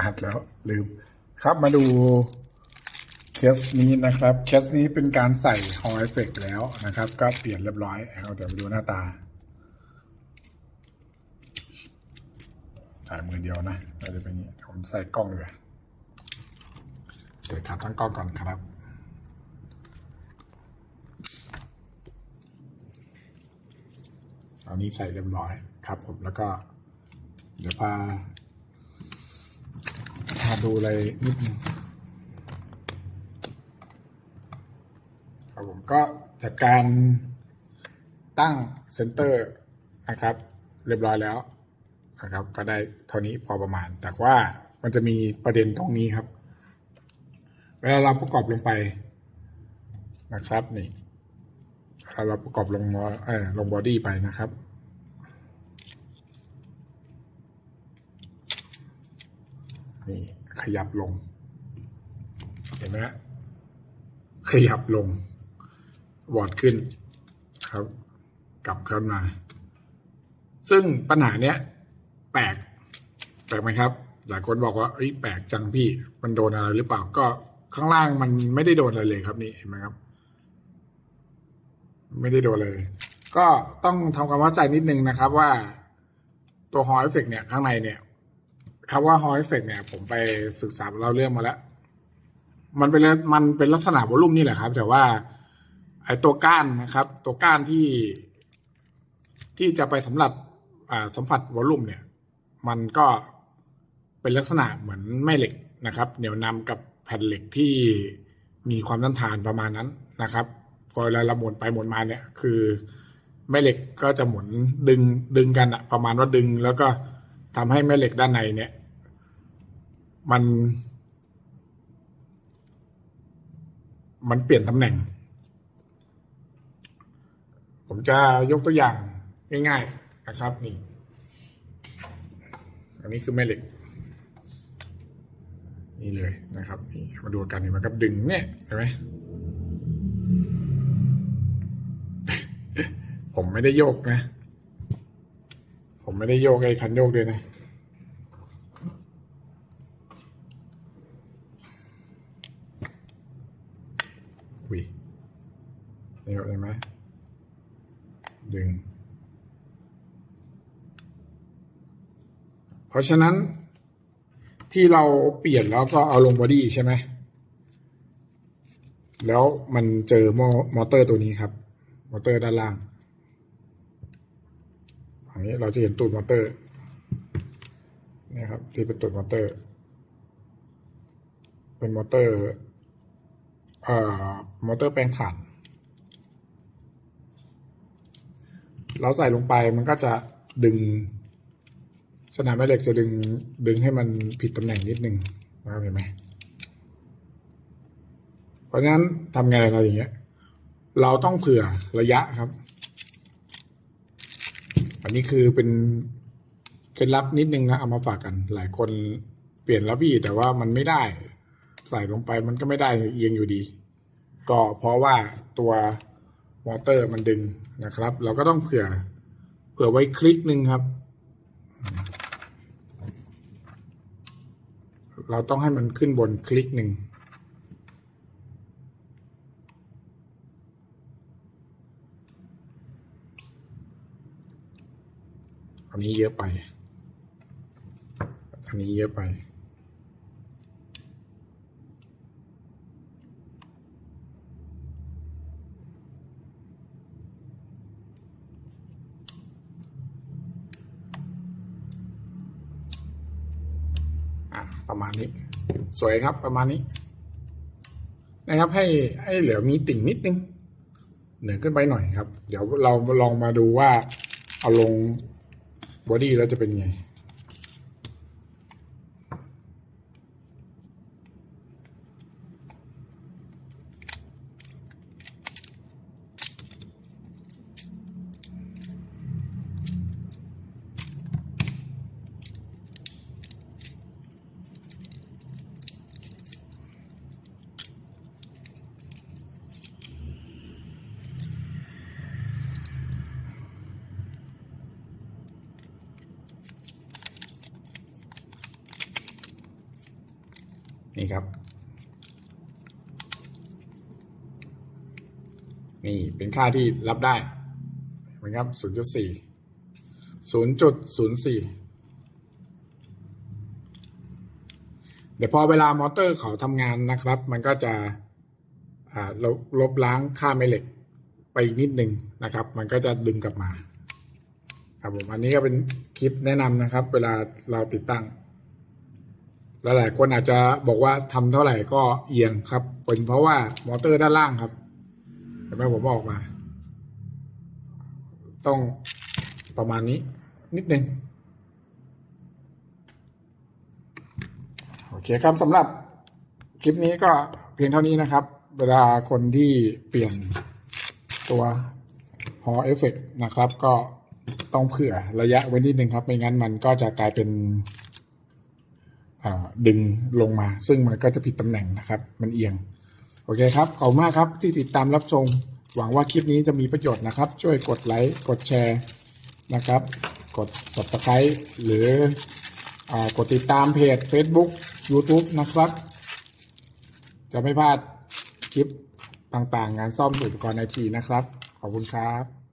อัดแล้วลืม ครับมาดูเคสนี้นะครับเคสนี้เป็นการใส่ฮอเอฟเฟกแล้วนะครับ ก็เปลี่ยนเรียบร้อยเอาเดี๋ยวมาดูหน้าตาถ่ายมือเดียวนะเราจะเป็นอย่างนี้ผมใส่กล้องเลยเสร็จครับตั้งกล้องก่อนครับตอนนี้ใส่เรียบร้อยครับผมแล้วก็ เดี๋ยวพาาดูอะไรนิดนึงครับผมก็จัดการตั้งเซนเตอร์นะครับ เรียบร้อยแล้วนะครับ ก็ได้เท่านี้พอประมาณ แต่ว่ามันจะมีประเด็นตรงนี้ครับ เวลาเราประกอบลงไปนะครับนี่เวลาเราประกอบลงมอเออลงบอดี้ไปนะครับนี่ ขยับลง เห็นไหมขยับลงวอร์ดขึ้นครับ กลับขึ้นมาซึ่งปัญหาเนี้ยแปลกแปลกไหมครับ หลายคนบอกว่าเอ้ยแปลกจังพี่ มันโดนอะไรหรือเปล่าก็ข้างล่างมันไม่ได้โดนอะไรเลยครับนี่เห็นไหมครับ ไม่ได้โดนเลย ก็ต้องทำความเข้าใจนิดนึงนะครับว่าตัวฮอเอฟเฟกเนี่ยข้างในเนี่ย คำว่า Hall Effect เนี่ย ผมไปศึกษาเราเรื่องมาแล้ว มันเป็นมันเป็นลักษณะวอลลุ่มนี่แหละครับ แต่ว่า ไอ้ตัวก้านนะครับ ตัวก้านที่ ที่จะไปสำหรับอ่าสัมผัสวอลลุ่มเนี่ย มันก็เป็นลักษณะเหมือนแม่เหล็กนะครับ เหนี่ยวนำกับแผ่นเหล็กที่มีความต้านทานประมาณนั้นนะครับพอเวลาเราหมุนไปหมุนมาเนี่ย คือแม่เหล็กก็จะหมุนดึงดึงกันอะประมาณว่าดึงแล้วก็ ทำให้แม่เหล็กด้านในเนี่ย มัน มันเปลี่ยนตำแหน่ง ผมจะยกตัวอย่างง่ายๆนะครับนี่อันนี้คือแม่เหล็ก นี่เลยนะครับนี่มาดูกันนี่มันก็ดึงเนี่ยเห็นไหมผมไม่ได้โยกนะ ไม่ได้โยกไอ้คันโยกเลยนะอุ้ยนี่เห็นไหมดึง เพราะฉะนั้นที่เราเปลี่ยนแล้วก็เอาลงบอดี้ใช่ไหม แล้วมันเจอมอมอเตอร์ตัวนี้ครับ มอเตอร์ด้านล่าง อันนี้เราจะเห็นตูดมอเตอร์นี่ครับที่เป็นตูดมอเตอร์ เป็นมอเตอร์เอ่อมอเตอร์แปลงถ่านเราใส่ลงไปมันก็จะดึง สนามแม่เหล็กจะดึงดึงให้มันผิดตำแหน่งนิดนึงนะครับเห็นไหมเพราะฉะนั้นทำไงอะไรอย่างเงี้ย เราต้องเผื่อระยะครับ อันนี้คือเป็นเคล็ดลับนิดนึงนะเอามาฝากกัน หลายคนเปลี่ยนแล้วพี่แต่ว่ามันไม่ได้ ใส่ลงไปมันก็ไม่ได้เอียงอยู่ดี ก็เพราะว่าตัวมอเตอร์มันดึงนะครับ เราก็ต้องเผื่อ เผื่อไว้คลิกหนึ่งครับ เราต้องให้มันขึ้นบนคลิกหนึ่ง นี้เยอะไป อันนี้เยอะไปอะประมาณนี้ สวยครับประมาณนี้ นะครับให้ให้เหลือมีติ่งนิดนึงเหนือขึ้นไปหน่อยครับ เดี๋ยวเราลองมาดูว่าเอาลง บอดี้แล้วจะเป็นไง นี่ครับ นี่เป็นค่าที่รับได้เห็นไหมครับ0.4 0.04เดี๋ยวพอเวลามอเตอร์เขาทำงานนะครับ มันก็จะลบลบล้างค่าแม่เหล็กไปอีกนิดนึงนะครับ มันก็จะดึงกลับมา ครับผมอันนี้ก็เป็นคลิปแนะนำนะครับ เวลาเราติดตั้ง หลายคนอาจจะบอกว่าทำเท่าไหร่ก็เอียงครับ เป็นเพราะว่ามอเตอร์ด้านล่างครับเห็นไหมผมบอกมา ต้องประมาณนี้นิดนึงโอเคครับสำหรับคลิปนี้ก็เพียงเท่านี้นะครับ เวลาคนที่เปลี่ยนตัวฮอเอฟเฟกนะครับ ก็ต้องเผื่อระยะไว้นิดนึงครับ ไม่งั้นมันก็จะกลายเป็น ดึงลงมา ซึ่งมันก็จะผิดตำแหน่งนะครับ มันเอียง โอเคครับ ขอบคุณมากครับที่ติดตามรับชม หวังว่าคลิปนี้จะมีประโยชน์นะครับ ช่วยกดไลค์ กดแชร์นะครับ กด subscribe หรืออกดติดตามเพจ Facebook YouTube นะครับ จะไม่พลาดคลิปต่างๆ งานซ่อมอุปกรณ์ไอทีนะครับ ขอบคุณครับ